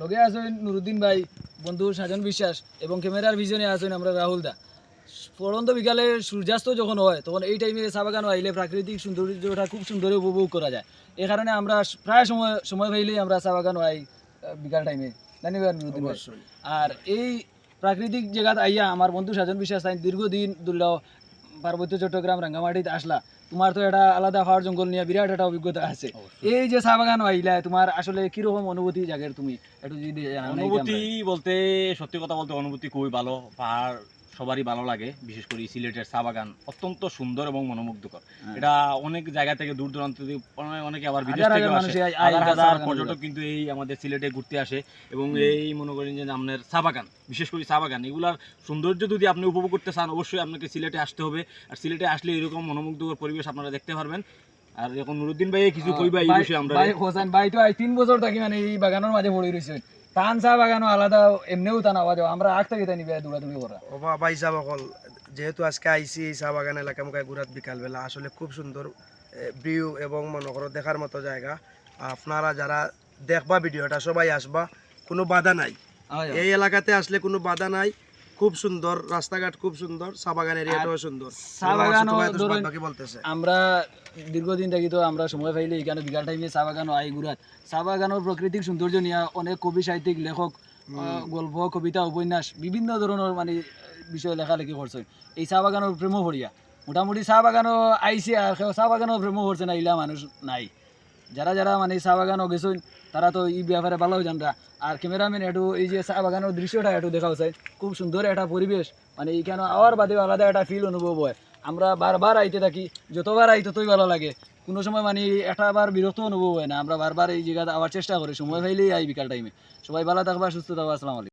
লগে আছেন নুরুদ্দিন ভাই বন্ধু সাজন বিশ্বাস এবং ক্যামেরার ভিজনে আছেন আমরা রাহুল দা। পরন্ত বিকালে সূর্যাস্ত যখন হয় তখন এই টাইমে চা বাগান আইলে প্রাকৃতিক সৌন্দর্যটা খুব সুন্দর উপভোগ করা যায়। এই কারণে আমরা প্রায় সময় সময় পাইলেই আমরা চা বাগান আই বিকাল টাইমে ভাই নুরুদ্দিন ভাই? আর এই প্রাকৃতিক জায়গাত আইয়া আমার বন্ধু সাজন বিশ্বাস তাই দীর্ঘদিন দুর্ল পার্বত্য চট্টগ্রাম রাঙ্গামাটিতে আসলা তোমার তো এটা আলাদা হওয়ার জঙ্গল নিয়ে বিরাট একটা অভিজ্ঞতা আছে। এই যে চা বাগান আইলা তোমার আসলে কীরকম অনুভূতি জাগের তুমি? একটু যদি অনুভূতি বলতে সত্যি কথা বলতে অনুভূতি খুবই ভালো। পাহাড় সবারই ভালো লাগে বিশেষ করে সিলেটের চা বাগান অত্যন্ত সুন্দর এবং মনোমুগ্ধকর। হ্যাঁ। এটা অনেক জায়গা থেকে দূর দূরান্ত থেকে অনেকে আবার বিদেশ থেকে আসে। পর্যটক কিন্তু এই আমাদের সিলেটে ঘুরতে আসে এবং এই মনে করেন যে আপনার চা বাগান বিশেষ করে চা বাগান এগুলার সৌন্দর্য যদি আপনি উপভোগ করতে চান অবশ্যই আপনাকে সিলেটে আসতে হবে। আর সিলেটে আসলে এরকম মনোমুগ্ধকর পরিবেশ আপনারা দেখতে পারবেন। আর এখন নুরুদ্দিন ভাই কিছু কইবা এই ভাই- বিষয়ে আমরা ভাই হোসেন ভাই তো আজ তিন বছর থাকি মানে এই বাগানের মাঝে পড়ে রয়েছে টান চা বাগানও আলাদা এমনিও টান আওয়াজ হয়। আমরা আগ থেকে তাই নিবে দৌড়াদৌড়ি করা ও ভাই সাহেব অকল যেহেতু আজকে আইসি এই চা বাগান এলাকা মুখায় ঘুরাত বিকালবেলা আসলে খুব সুন্দর ভিউ এবং মনে করো দেখার মতো জায়গা। আপনারা যারা দেখবা ভিডিওটা সবাই আসবা কোনো বাধা নাই। এই এলাকাতে আসলে কোনো বাধা নাই। খুব সুন্দর রাস্তাঘাট খুব সুন্দর চা বাগান এরিয়াটাও সুন্দর। চা বলতেছে। আমরা দীর্ঘদিন থাকি তো আমরা সময় পাইলে এখানে বিকাল টাইমে চা আই ঘুরাত। চা বাগানের প্রাকৃতিক সৌন্দর্য নিয়ে অনেক কবি সাহিত্যিক লেখক গল্প কবিতা উপন্যাস বিভিন্ন ধরনের মানে বিষয় লেখালেখি করছেন। এই চা বাগানের প্রেম ভরিয়া মোটামুটি চা বাগানও আইছে আর চা বাগানও প্রেম করছে না ইলা মানুষ নাই। যারা যারা মানে চা বাগানও গেছেন তারা তো এই ব্যাপারে ভালো জানরা। আর ক্যামেরাম্যান একটু এই যে চা বাগানের দৃশ্যটা একটু দেখা চাই খুব সুন্দর একটা পরিবেশ মানে এইখানে আওয়ার বাদে আলাদা একটা ফিল অনুভব হয়। আমরা বারবার আইতে থাকি যতবার আই ততই ভালো লাগে। কোনো সময় মানে একটা বার বিরক্ত অনুভব হয় না। আমরা বারবার এই জায়গাতে আওয়ার চেষ্টা করি, সময় পাইলেই আই বিকাল টাইমে সবাই ভালো থাকবা, সুস্থ থাকবা, আসসালামু আলাইকুম।